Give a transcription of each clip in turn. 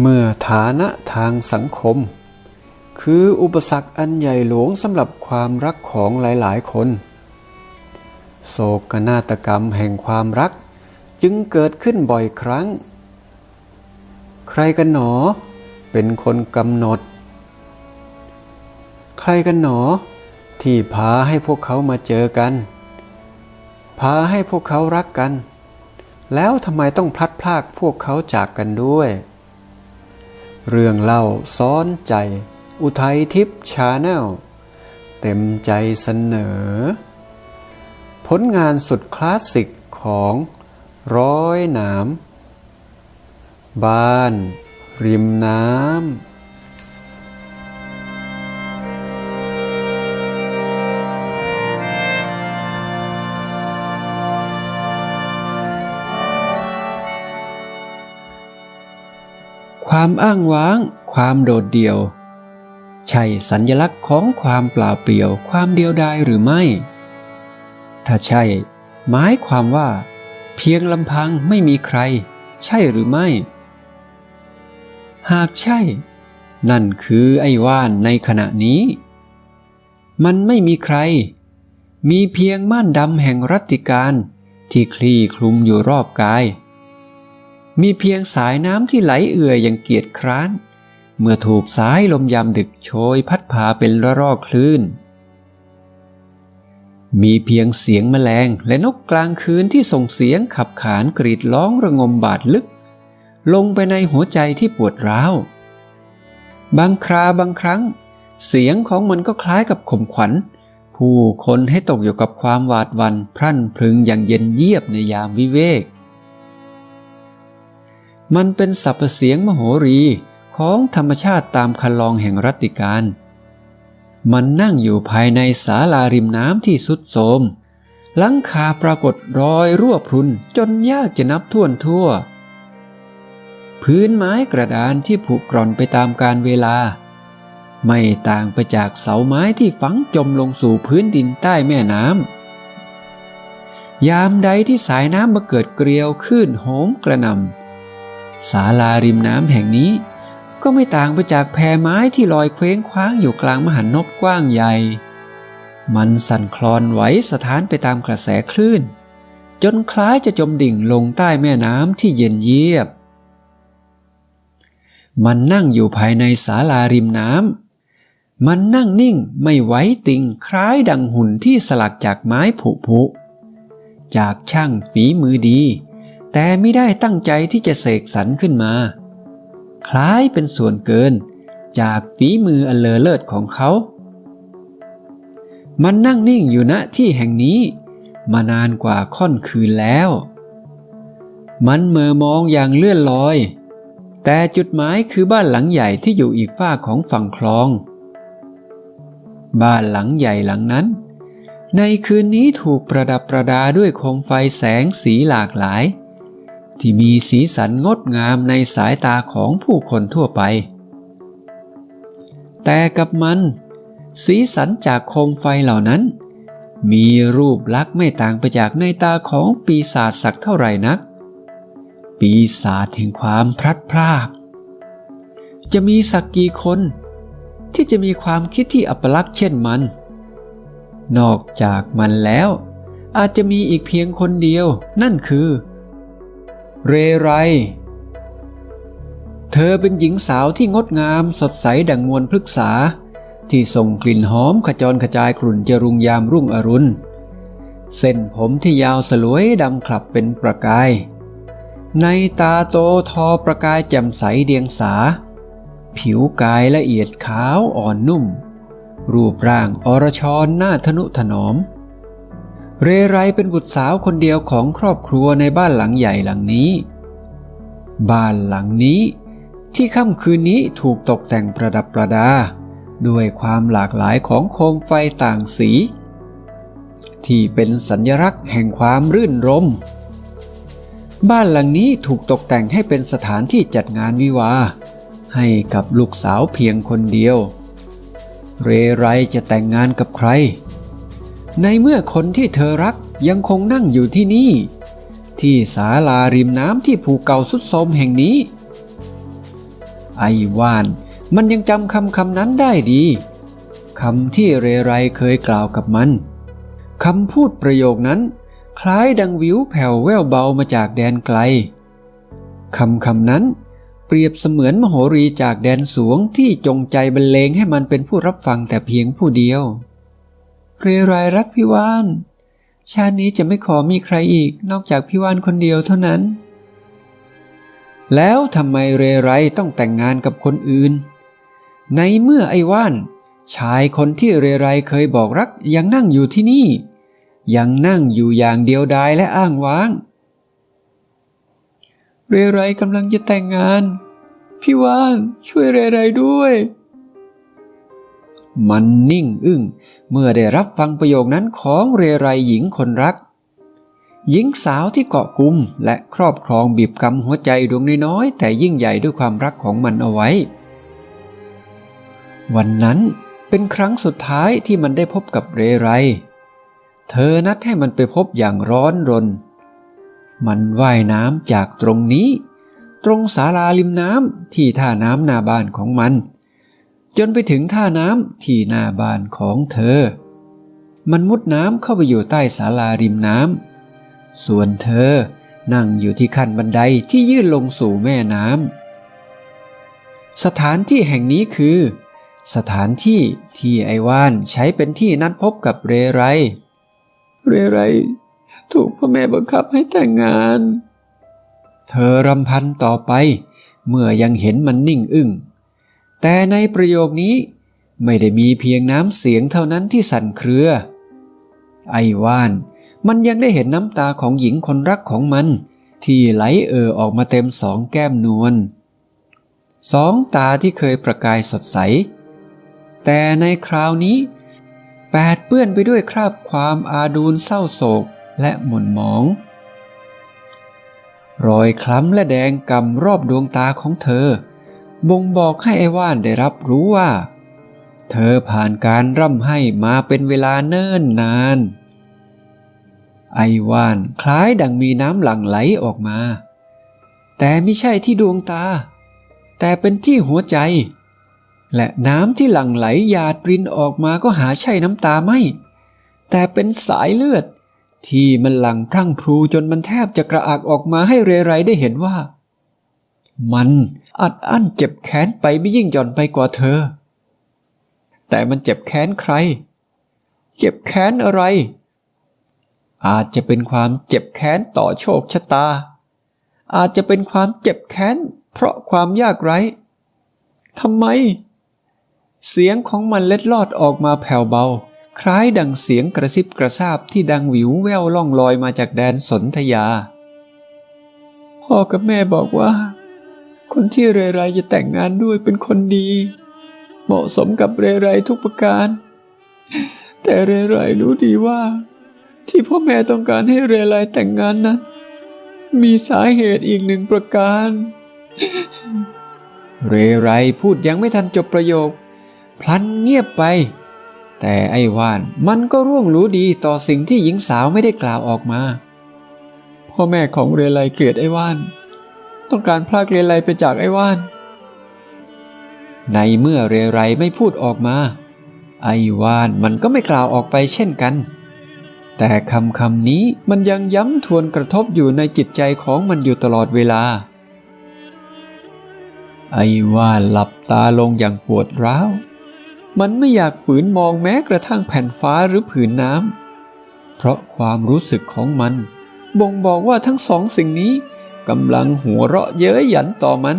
เมื่อฐานะทางสังคม คืออุปสรรคอันใหญ่หลวงสำหรับความรักของหลายๆ คน โศกนาฏกรรมแห่งความรักจึงเกิดขึ้นบ่อยครั้ง ใครกันหนอ เป็นคนกำหนด ใครกันหนอ ที่พาให้พวกเขามาเจอกัน พาให้พวกเขารักกัน แล้วทำไมต้องพลัดพรากพวกเขาจากกันด้วย เรื่องเล่าซ้อนใจ อุทัยทิพย์ชาแนลเต็มใจเสนอ ผลงานสุดคลาสสิกของร้อยหนามบ้าน ริมน้ำ ความอ้างว้าง ความโดดเดี่ยว ใช่สัญญลักษณ์ของความเปล่าเปลี่ยว ความเดียวดายหรือไม่ ถ้าใช่ หมายความว่า เพียงลำพังไม่มีใคร ใช่หรือไม่ หากใช่ นั่นคือไอ้ว่านในขณะนี้ มันไม่มีใคร มีเพียงม่านดำแห่งรัตติการที่คลี่คลุมอยู่รอบกาย มีเพียงสายน้ำที่ไหลเอื่อยอย่างเกียจคร้าน เมื่อถูกสายลมยามดึกโชยพัดพาเป็นระรอกคลื่น มีเพียงเสียงแมลงและนกกลางคืนที่ส่งเสียงขับขานกรีดร้องระงมบาดลึก ลงไปในหัวใจที่ปวดร้าว บางคราบางครั้ง เสียงของมันก็คล้ายกับข่มขวัญ ผู้คนให้ตกอยู่กับความหวาดวันพรั่นพรึงอย่างเย็นเยียบในยามวิเวก มันเป็นสรรพเสียงมโหรีของธรรมชาติตามคันลองแห่งรัตติการ มันนั่งอยู่ภายในศาลาริมน้ำที่สุดโทมหลังคาปรากฏรอยรั่วพรุนจนยากจะนับท่วนทั่ว พื้นไม้กระดานที่ผุกร่อนไปตามกาลเวลา ไม่ต่างไปจากเสาไม้ที่ฝังจมลงสู่พื้นดินใต้แม่น้ำยามใดที่สายน้ำมาเกิดเกลียวขึ้นโหมกระนำ ศาลาริมน้ำแห่งนี้ ก็ไม่ต่างไปจากแพไม้ที่ลอยเคว้งคว้างอยู่กลางมหันนบกว้างใหญ่ มันสั่นคลอนไหวสถานไปตามกระแสคลื่น จนคล้ายจะจมดิ่งลงใต้แม่น้ำที่เย็นเยียบ มันนั่งอยู่ภายในศาลาริมน้ำ มันนั่งนิ่งไม่ไหวติงคล้ายดังหุ่นที่สลักจากไม้ผุผุจากช่างฝีมือดี แต่ไม่ได้ตั้งใจที่จะเสกสรรขึ้นมา คล้ายเป็นส่วนเกิน จากฝีมืออันเลอเลิศของเขา มันนั่งนิ่งอยู่ณที่แห่งนี้ มานานกว่าค่อนคืนแล้ว มันเมอมองอย่างเลื่อนลอย แต่จุดหมายคือบ้านหลังใหญ่ที่อยู่อีกฝ้าของฝั่งคลอง บ้านหลังใหญ่หลังนั้นในคืนนี้ถูกประดับประดาด้วยโคมไฟแสงสีหลากหลาย ที่มีสีสันงดงามในสายตาของผู้คนทั่วไป แต่กับมัน สีสันจากโคมไฟเหล่านั้น มีรูปลักษณ์ไม่ต่างไปจากในตาของปีศาจสักเท่าไหร่นัก ปีศาจแห่งความพลัดพราก จะมีสักกี่คน ที่จะมีความคิดที่อัปลักษณ์เช่นมัน นอกจากมันแล้ว อาจจะมีอีกเพียงคนเดียวนั่นคือ เรไร เธอเป็นหญิงสาวที่งดงามสดใสดังมวลพฤกษา ที่ส่งกลิ่นหอมขจรกระจายกลุ่นจรุงยามรุ่งอรุณ เส้นผมที่ยาวสลวยดำคลับเป็นประกาย ในตาโตทอประกายแจ่มใสเดียงสา ผิวกายละเอียดขาวอ่อนนุ่ม รูปร่างอรชรหน้าทนุถนอม เรไรเป็นบุตรสาวคนเดียวของครอบครัวในบ้านหลังใหญ่หลังนี้ บ้านหลังนี้ ที่ค่ำคืนนี้ถูกตกแต่งประดับประดา ด้วยความหลากหลายของโคมไฟต่างสี ที่เป็นสัญลักษณ์แห่งความรื่นรม บ้านหลังนี้ถูกตกแต่งให้เป็นสถานที่จัดงานวิวา ให้กับลูกสาวเพียงคนเดียว เรไรจะแต่งงานกับใคร ในเมื่อคนที่เธอรักยังคงนั่งอยู่ที่นี่ ที่ศาลาริมน้ำที่ภูเก่าสุดโทมแห่งนี้ ไอ้วานมันยังจำคำคำนั้นได้ดีคำที่เรไรเคยกล่าวกับมันคำพูดประโยคนั้น คล้ายดังวิวแผ่วแววเบามาจากแดนไกลคำคำนั้นเปรียบเสมือนมโหรีจากแดนสวงที่จงใจบรรเลงให้มันเป็นผู้รับฟังแต่เพียงผู้เดียว เรไรรักพี่ว่าน ชาตินี้จะไม่ขอมีใครอีกนอกจากพี่ว่านคนเดียวเท่านั้น แล้วทำไมเรไรต้องแต่งงานกับคนอื่น ในเมื่อไอ้ว่าน ชายคนที่เรไรเคยบอกรักยังนั่งอยู่ที่นี่ ยังนั่งอยู่อย่างเดียวดายและอ้างว้าง เรไรกำลังจะแต่งงาน พี่ว่านช่วยเรไรด้วย มันนิ่งอึ้งเมื่อได้รับฟังประโยคนั้นของเรไรหญิงคนรัก หญิงสาวที่เกาะกุมและครอบครองบีบกำหัวใจดวงน้อยแต่ยิ่งใหญ่ด้วยความรักของมันเอาไว้ วันนั้นเป็นครั้งสุดท้ายที่มันได้พบกับเรไร เธอนัดให้มันไปพบอย่างร้อนรน มันว่ายน้ำจากตรงนี้ ตรงศาลาริมน้ำที่ท่าน้ำหน้าบ้านของมัน จนไปถึงท่าน้ำที่หน้าบ้านของเธอ มันมุดน้ำเข้าไปอยู่ใต้ศาลาริมน้ำ ส่วนเธอนั่งอยู่ที่ขั้นบันไดที่ยื่นลงสู่แม่น้ำ สถานที่แห่งนี้คือ สถานที่ที่ไอวานใช้เป็นที่นัดพบกับเรไร เรไร ถูกพ่อแม่บังคับให้แต่งงาน เธอรำพันต่อไป เมื่อยังเห็นมันนิ่งอึ้ง แต่ในประโยคนี้ไม่ได้มีเพียงน้ำเสียงเท่านั้นที่สั่นเครือ ไอว่าน มันยังได้เห็นน้ำตาของหญิงคนรักของมัน ที่ไหลเอ่อออกมาเต็มสองแก้มนวลสองตาที่เคยประกายสดใส แต่ในคราวนี้แปดเปื้อนไปด้วยคราบความอาดูลเศร้าโศกและหม่นหมอง รอยคล้ำและแดงกำรอบดวงตาของเธอ บ่งบอกให้ไอ้ว่านได้รับรู้ว่า เธอผ่านการร่ำไห้มาเป็นเวลาเนิ่นนาน ไอ้ว่านคล้ายดังมีน้ำหลั่งไหลออกมา แต่ไม่ใช่ที่ดวงตา แต่เป็นที่หัวใจ และน้ำที่หลั่งไหลหยาดปรินออกมาก็หาใช่น้ำตาไม่ แต่เป็นสายเลือดที่มันหลั่งพรั่งพรูจนมันแทบจะกระอักออกมาให้เรไรได้เห็นว่า มันอัดอั้นเจ็บแค้นไปไม่ยิ่งหย่อนไปกว่าเธอ แต่มันเจ็บแค้นใคร เจ็บแค้นอะไร อาจจะเป็นความเจ็บแค้นต่อโชคชะตา อาจจะเป็นความเจ็บแค้นเพราะความยากไร้ทำไม เสียงของมันเล็ดลอดออกมาแผ่วเบา คล้ายดังเสียงกระซิบกระซาบที่ดังหวิวแววล่องลอยมาจากแดนสนธยา พ่อกับแม่บอกว่า คนที่เรไรจะแต่งงานด้วยเป็นคนดี เหมาะสมกับเรไรทุกประการ แต่เรไรรู้ดีว่า ที่พ่อแม่ต้องการให้เรไรแต่งงานนั้น มีสาเหตุอีกหนึ่งประการ เรไรพูดยังไม่ทันจบประโยค พลันเงียบไป แต่ไอ้ว่านมันก็ร่วงรู้ดีต่อสิ่งที่หญิงสาวไม่ได้กล่าวออกมา พ่อแม่ของเรไรเกลียดไอ้ว่าน ต้องการพรากเรไรไปจากไอ้ว่าน ในเมื่อเรไรไม่พูดออกมา ไอ้ว่านมันก็ไม่กล่าวออกไปเช่นกัน แต่คำคำนี้มันยังย้ำทวนกระทบอยู่ในจิตใจของมันอยู่ตลอดเวลา ไอ้ว่านหลับตาลงอย่างปวดร้าว มันไม่อยากฝืนมองแม้กระทั่งแผ่นฟ้าหรือผืนน้ำเพราะความรู้สึกของมัน บ่งบอกว่าทั้งสองสิ่งนี้ กำลังหัวเราะเย้ยหยันต่อมัน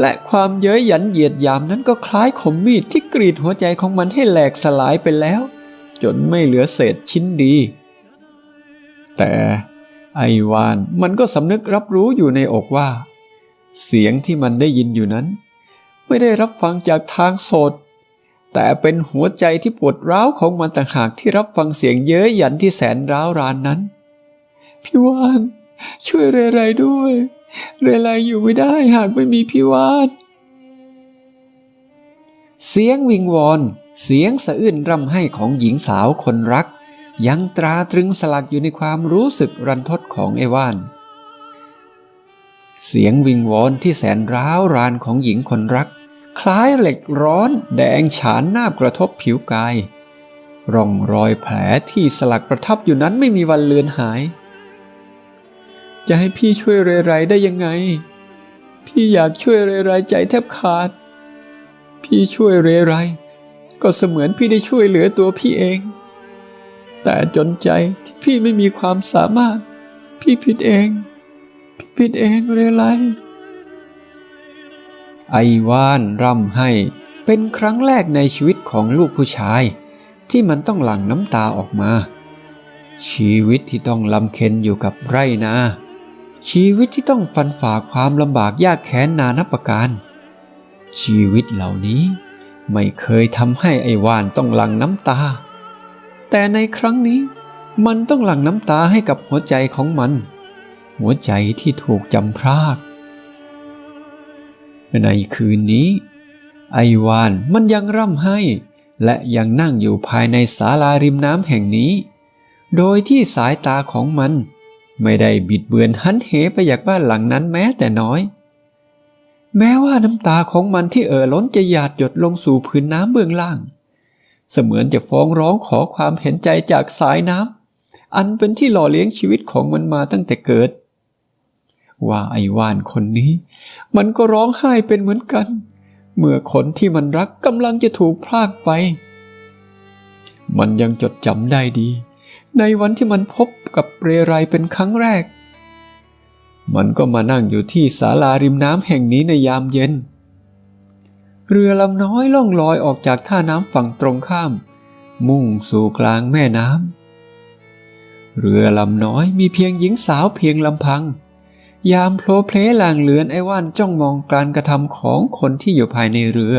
และความเย้ยหยันเหยียดยามนั้นก็คล้ายคมมีดที่กรีดหัวใจของมันให้แหลกสลายไปแล้ว จนไม่เหลือเศษชิ้นดี แต่ไอวานมันก็สำนึกรับรู้อยู่ในอกว่า เสียงที่มันได้ยินอยู่นั้น ไม่ได้รับฟังจากทางโสดแต่เป็นหัวใจที่ปวดร้าวของมันต่างหากที่รับฟังเสียงเย้ยหยันที่แสนร้าวรานนั้น พี่วาน ช่วยเรไรด้วย เรไรอยู่ไม่ได้หากไม่มีพี่วานเสียงวิงวอนเสียงสะอื้นร่ำไห้ของหญิงสาวคนรัก ยังตราตรึงสลักอยู่ในความรู้สึกรันทดของไอวาน เสียงวิงวอนที่แสนร้าวรานของหญิงคนรัก คล้ายเหล็กร้อนแดงฉานหน้ากระทบผิวกาย ร่องรอยแผลที่สลักประทับอยู่นั้นไม่มีวันเลือนหาย จะให้พี่ช่วยเรไรได้ยังไง พี่อยากช่วยเรไรใจแทบขาด พี่ช่วยเรไร ก็เสมือนพี่ได้ช่วยเหลือตัวพี่เอง แต่จนใจที่พี่ไม่มีความสามารถ พี่ผิดเอง พี่ผิดเองเรไร ไอวานร่ำให้เป็นครั้งแรกในชีวิตของลูกผู้ชาย ที่มันต้องหลั่งน้ำตาออกมาชีวิตที่ต้องลำเค็นอยู่กับไรนา ชีวิตที่ต้องฟันฝ่าความลำบากยากแค้นนานับประการ ชีวิตเหล่านี้ไม่เคยทำให้ไอวานต้องหลั่งน้ำตา แต่ในครั้งนี้มันต้องหลั่งน้ำตาให้กับหัวใจของมัน หัวใจที่ถูกจำพรากในคืนนี้ ไอวานมันยังร่ำให้ และยังนั่งอยู่ภายในศาลาริมน้ำแห่งนี้ โดยที่สายตาของมัน ไม่ได้บิดเบือนหันเหไปอยากบ้านหลังนั้นแม้แต่น้อย แม้ว่าน้ำตาของมันที่เอ่อล้นจะหยาดหยดลงสู่พื้นน้ำเบื้องล่าง เสมือนจะฟ้องร้องขอความเห็นใจจากสายน้ำอันเป็นที่หล่อเลี้ยงชีวิตของมันมาตั้งแต่เกิด ว่าไอ้วานคนนี้ มันก็ร้องไห้เป็นเหมือนกัน เมื่อคนที่มันรักกำลังจะถูกพรากไป มันยังจดจำได้ดี ในวันที่มันพบกับเปรไรเป็นครั้งแรก มันก็มานั่งอยู่ที่ศาลาริมน้ำแห่งนี้ในยามเย็น เรือลำน้อยล่องลอยออกจากท่าน้ำฝั่งตรงข้าม มุ่งสู่กลางแม่น้ำ เรือลำน้อยมีเพียงหญิงสาวเพียงลำพัง ยามโผล่เพลลางเลือนไอ้ว่านจ้องมองการกระทำของคนที่อยู่ภายในเรือ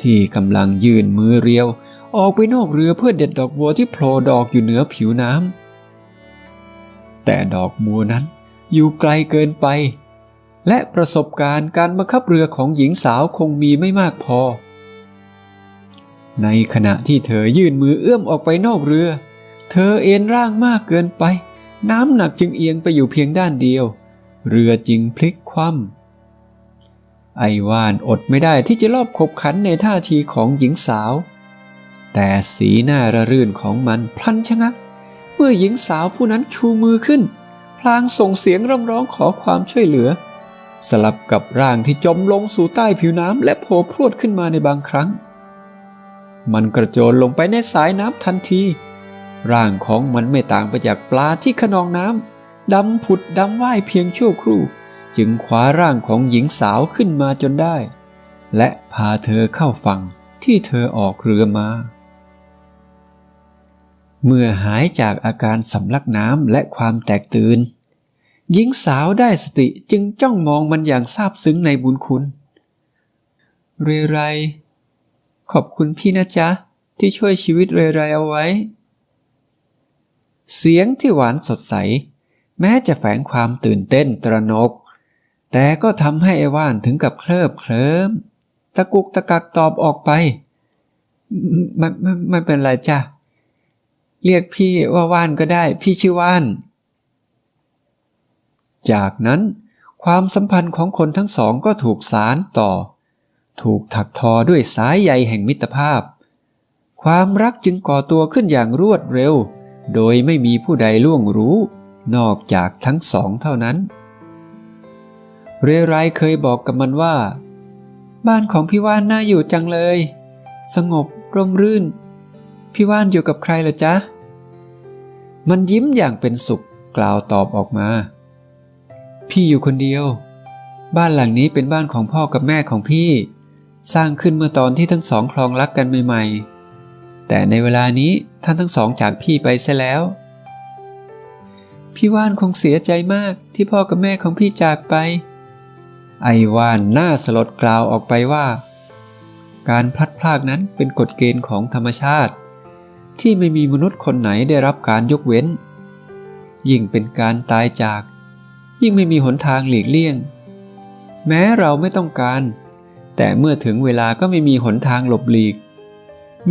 ที่กำลังยืนมือเรียว ออกไปนอกเรือเพื่อเด็ดดอกบัวที่โผล่ดอกอยู่เหนือผิวน้ำแต่ดอกบัวนั้นอยู่ไกลเกินไป และประสบการณ์การบังคับเรือของหญิงสาวคงมีไม่มากพอ ในขณะที่เธอยื่นมือเอื้อมออกไปนอกเรือ เธอเอ็นร่างมากเกินไป น้ำหนักจึงเอียงไปอยู่เพียงด้านเดียว เรือจึงพลิกคว่ำไอวานอดไม่ได้ที่จะรอบขบขันในท่าทีของหญิงสาว แต่สีหน้าระรื่นของมันพลันชะงัก เมื่อหญิงสาวผู้นั้นชูมือขึ้น พลางส่งเสียงร่ำร้องขอความช่วยเหลือ สลับกับร่างที่จมลงสู่ใต้ผิวน้ำและโผล่พรวดขึ้นมาในบางครั้ง มันกระโจนลงไปในสายน้ำทันที ร่างของมันไม่ต่างไปจากปลาที่ขนองน้ำดำผุดดำว่ายเพียงชั่วครู่ จึงคว้าร่างของหญิงสาวขึ้นมาจนได้ และพาเธอเข้าฝั่งที่เธอออกเรือมา เมื่อหายจากอาการสำลักน้ำและความแตกตื่นหญิงสาวได้สติจึงจ้องมองมันอย่างซาบซึ้งในบุญคุณ เรไร ขอบคุณพี่นะจ๊ะ ที่ช่วยชีวิตเรไรเอาไว้ เสียงที่หวานสดใส แม้จะแฝงความตื่นเต้นตระหนก แต่ก็ทำให้ไอ้ว่านถึงกับเคลิบเคลิ้มตะกุกตะกักตอบออกไป ไม่ไม่ไม่เป็นไรจ้ะ เรียกพี่ว่าว่านก็ได้ พี่ชื่อว่าน จากนั้นความสัมพันธ์ของคนทั้งสองก็ถูกสารต่อ ถูกถักทอด้วยสายใยแห่งมิตรภาพ ความรักจึงก่อตัวขึ้นอย่างรวดเร็ว โดยไม่มีผู้ใดล่วงรู้ นอกจากทั้งสองเท่านั้น เรไรเคยบอกกับมันว่า บ้านของพี่ว่านน่าอยู่จังเลย สงบร่มรื่น พี่ว่านอยู่กับใครล่ะจ๊ะ มันยิ้มอย่างเป็นสุขกล่าวตอบออกมา พี่อยู่คนเดียว บ้านหลังนี้เป็นบ้านของพ่อกับแม่ของพี่ สร้างขึ้นเมื่อตอนที่ทั้งสองคลองรักกันใหม่ๆ แต่ในเวลานี้ท่านทั้งสองจากพี่ไปเสียแล้ว พี่ว่านคงเสียใจมากที่พ่อกับแม่ของพี่จากไป ไอว่านหน้าสลดกล่าวออกไปว่าการพลัดพรากนั้นเป็นกฎเกณฑ์ของธรรมชาติ ที่ไม่มีมนุษย์คนไหนได้รับการยกเว้น ยิ่งเป็นการตายจาก ยิ่งไม่มีหนทางหลีกเลี่ยง แม้เราไม่ต้องการ แต่เมื่อถึงเวลาก็ไม่มีหนทางหลบหลีก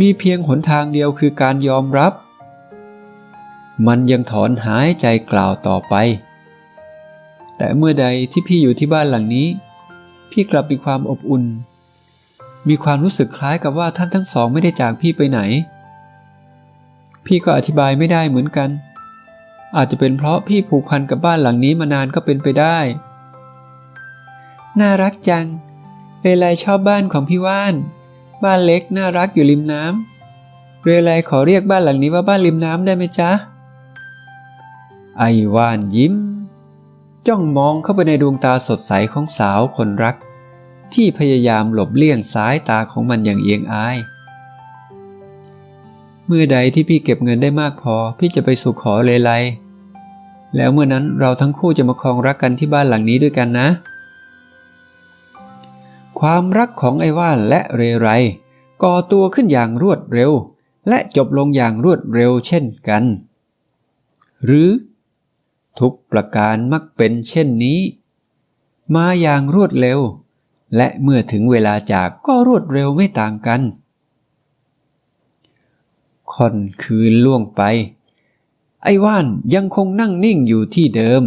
มีเพียงหนทางเดียวคือการยอมรับ มันยังถอนหายใจกล่าวต่อไป แต่เมื่อใดที่พี่อยู่ที่บ้านหลังนี้ พี่กลับมีความอบอุ่น มีความรู้สึกคล้ายกับว่าท่านทั้งสองไม่ได้จากพี่ไปไหน พี่ก็อธิบายไม่ได้เหมือนกัน อาจจะเป็นเพราะพี่ผูกพันกับบ้านหลังนี้มานานก็เป็นไปได้ น่ารักจัง เรไลชอบบ้านของพี่ว่าน บ้านเล็กน่ารักอยู่ริมน้ำ เรไลขอเรียกบ้านหลังนี้ว่าบ้านริมน้ำได้ไหมจ๊ะ ไอว่านยิ้ม จ้องมองเข้าไปในดวงตาสดใสของสาวคนรัก ที่พยายามหลบเลี่ยงสายตาของมันอย่างเอียงอาย เมื่อใดที่พี่เก็บเงินได้มากพอ พี่จะไปสู่ขอเลไลแล้วเมื่อนั้นเราทั้งคู่จะมาครองรักกันที่บ้านหลังนี้ด้วยกันนะ ความรักของไอ้ว่านและเรไรก่อตัวขึ้นอย่างรวดเร็ว และจบลงอย่างรวดเร็วเช่นกัน หรือ ทุกประการมักเป็นเช่นนี้ มาอย่างรวดเร็ว และเมื่อถึงเวลาจากก็รวดเร็วไม่ต่างกัน ค่อนคืนล่วงไป ไอ้ว่านยังคงนั่งนิ่งอยู่ที่เดิม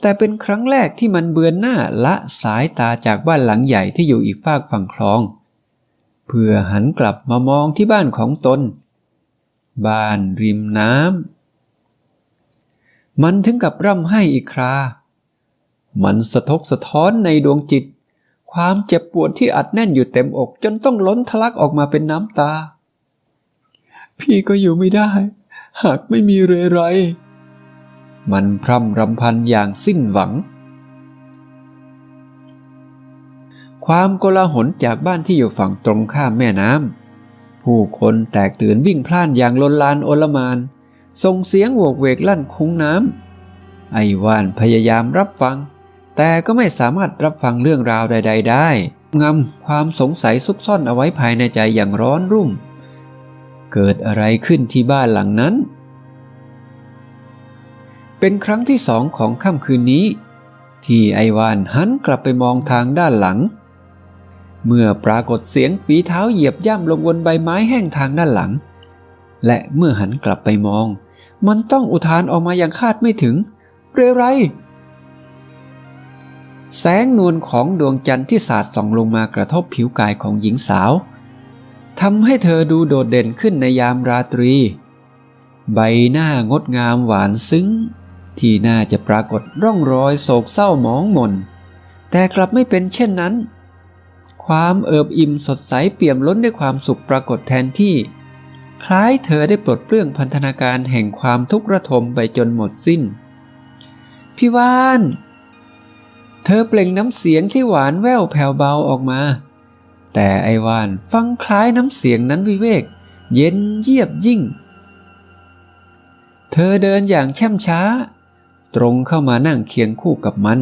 แต่เป็นครั้งแรกที่มันเบือนหน้าละสายตาจากบ้านหลังใหญ่ที่อยู่อีกฝากฝั่งคลอง เพื่อหันกลับมามองที่บ้านของตน บ้านริมน้ำมันถึงกับร่ำไห้อีกครา มันสะทกสะท้อนในดวงจิต ความเจ็บปวดที่อัดแน่นอยู่เต็มอกจนต้องล้นทะลักออกมาเป็นน้ำตา พี่ก็อยู่ไม่ได้ หากไม่มีเรไร มันพร่ำรำพันอย่างสิ้นหวัง ความโกลาหลจากบ้านที่อยู่ฝั่งตรงข้ามแม่น้ำผู้คนแตกตื่นวิ่งพล่านอย่างลนลานโอลมานส่งเสียงโวกเวกลั่นคุ้งน้ำไอว่านพยายามรับฟัง แต่ก็ไม่สามารถรับฟังเรื่องราวใด ๆ ได้งำความสงสัยซุกซ่อนเอาไว้ภายในใจอย่างร้อนรุ่ม เกิดอะไรขึ้นที่บ้านหลังนั้น เป็นครั้งที่สองของค่ำคืนนี้ ที่ไอวานหันกลับไปมองทางด้านหลัง เมื่อปรากฏเสียงฝีเท้าเหยียบย่ำลงบนใบไม้แห้งทางด้านหลัง และเมื่อหันกลับไปมอง มันต้องอุทานออกมาอย่างคาดไม่ถึง เรไรแสงนวลของดวงจันทร์ที่สาดส่องลงมากระทบผิวกายของหญิงสาว ทำให้เธอดูโดดเด่นขึ้นในยามราตรี ใบหน้างดงามหวานซึ้ง ที่น่าจะปรากฏร่องรอยโศกเศร้าหมองมน แต่กลับไม่เป็นเช่นนั้น ความเอิบอิ่มสดใสเปี่ยมล้นด้วยความสุขปรากฏแทนที่ คล้ายเธอได้ปลดเปลื้องพันธนาการแห่งความทุกข์ระทมไปจนหมดสิ้น พี่วาน เธอเปล่งน้ำเสียงที่หวานแว่วแผ่วเบาออกมา แต่ไอวานฟังคล้ายน้ำเสียงนั้นวิเวก เย็นเยียบยิ่ง เธอเดินอย่างแช่มช้า ตรงเข้ามานั่งเคียงคู่กับมัน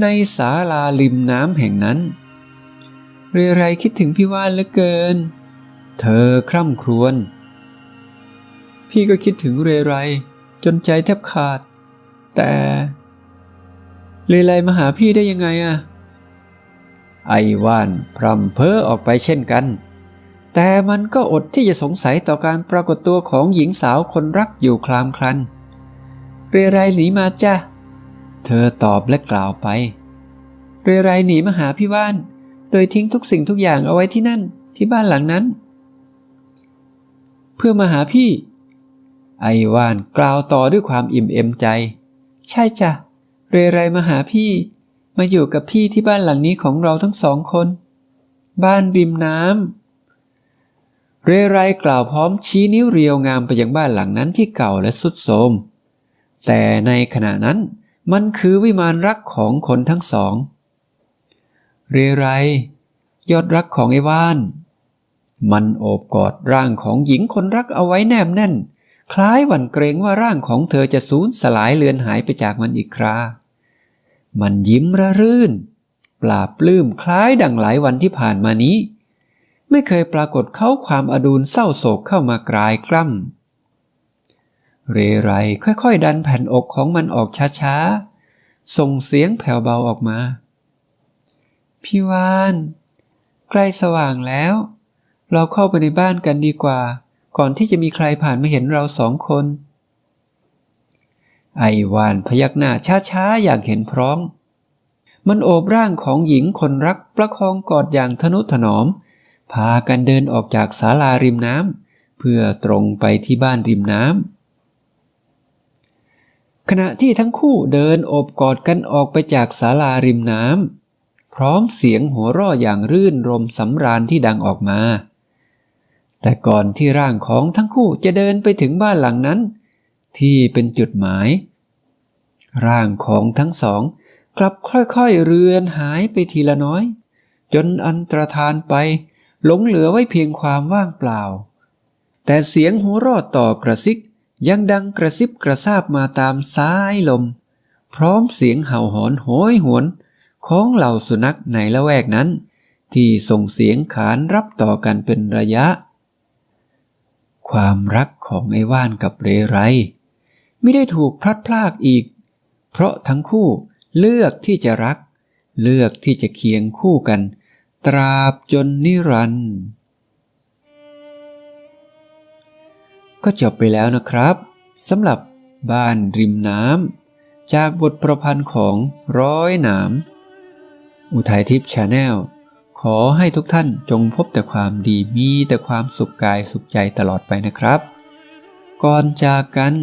ในศาลาริมน้ำแห่งนั้น เรไรคิดถึงพี่ว่านเหลือเกิน เธอคร่ำครวญพี่ก็คิดถึงเรไร จนใจแทบขาด แต่ เรไรมาหาพี่ได้ยังไงอะ ไอว่านพรำเพ้อออกไปเช่นกัน แต่มันก็อดที่จะสงสัยต่อการปรากฏตัวของหญิงสาวคนรักอยู่คลามคลัน เรไรหนีมาจ้ะ เธอตอบและกล่าวไป เรไรหนีมาหาพี่ว่าน โดยทิ้งทุกสิ่งทุกอย่างเอาไว้ที่นั่นที่บ้านหลังนั้น เพื่อมาหาพี่ ไอว่านกล่าวต่อด้วยความอิ่มเอมใจ ใช่จ้ะ เรไรมาหาพี่ มาอยู่กับพี่ที่บ้านหลังนี้ของเราทั้งสองคน บ้านริมน้ำ เรไรกล่าวพร้อมชี้นิ้วเรียวงามไปยังบ้านหลังนั้นที่เก่าและสุดโทรมแต่ในขณะนั้นมันคือวิมานรักของคนทั้งสอง เรไร ยอดรักของไอ้ว่าน มันโอบกอดร่างของหญิงคนรักเอาไว้แนบแน่น คล้ายหวั่นเกรงว่าร่างของเธอจะสูญสลายเลือนหายไปจากมันอีกครา มันยิ้มระรื่น ปลาปลื้มคล้ายดังหลายวันที่ผ่านมานี้ ไม่เคยปรากฏเขาความอดูลเศร้าโศกเข้ามากรายกล้ำ เรไรค่อยๆ ดันแผ่นอกของมันออกช้าๆ ส่งเสียงแผ่วเบาออกมา พี่วาน ใกล้สว่างแล้ว เราเข้าไปในบ้านกันดีกว่า ก่อนที่จะมีใครผ่านมาเห็นเราสองคน ไอวานพยักหน้าช้าๆ อย่างเห็นพร้องมันโอบร่างของหญิงคนรักประคองกอดอย่างทนุถนอม พากันเดินออกจากศาลาริมน้ำเพื่อตรงไปที่บ้านริมน้ำขณะที่ทั้งคู่เดินโอบกอดกันออกไปจากศาลาริมน้ำพร้อมเสียงหัวเราะอย่างรื่นรมสำราญที่ดังออกมา แต่ก่อนที่ร่างของทั้งคู่จะเดินไปถึงบ้านหลังนั้นที่เป็นจุดหมาย ร่างของทั้งสอง กลับค่อยๆเรือนหายไปทีละน้อย จนอันตรธานไป หลงเหลือไว้เพียงความว่างเปล่า แต่เสียงหัวรอดต่อกระซิก ยังดังกระซิบกระซาบมาตามซ้ายลม พร้อมเสียงเห่าหอนโหยหวน ของเหล่าสุนัขในละแวกนั้น ที่ส่งเสียงขานรับต่อกันเป็นระยะ ความรักของไอ้ว่านกับเรไรไม่ได้ถูกพลัดพรากอีก เพราะทั้งคู่เลือกที่จะรัก เลือกที่จะเคียงคู่กัน ตราบจนนิรันดร์ก็จบไปแล้วนะครับสำหรับบ้านริมน้ำจากบทประพันธ์ของร้อยหนาม อุทัยทิพย์ชาแนลขอให้ทุกท่านจงพบแต่ความดีมีแต่ความสุขกายสุขใจตลอดไปนะครับ ก่อนจากกัน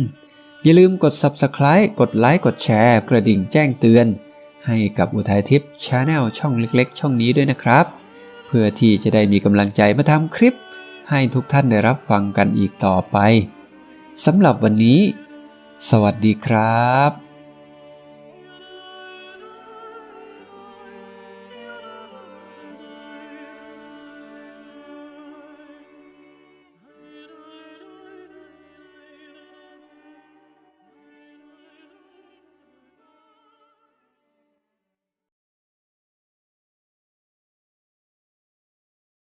อย่าลืมกด Subscribe กดไลค์กดแชร์กระดิ่งแจ้งเตือน ให้กับอุทัยทิพย์ชาแนลช่องเล็กๆ ช่องนี้ด้วยนะครับ เพื่อที่จะได้มีกำลังใจมาทำคลิป ให้ทุกท่านได้รับฟังกันอีกต่อไปสำหรับวันนี้ สวัสดีครับ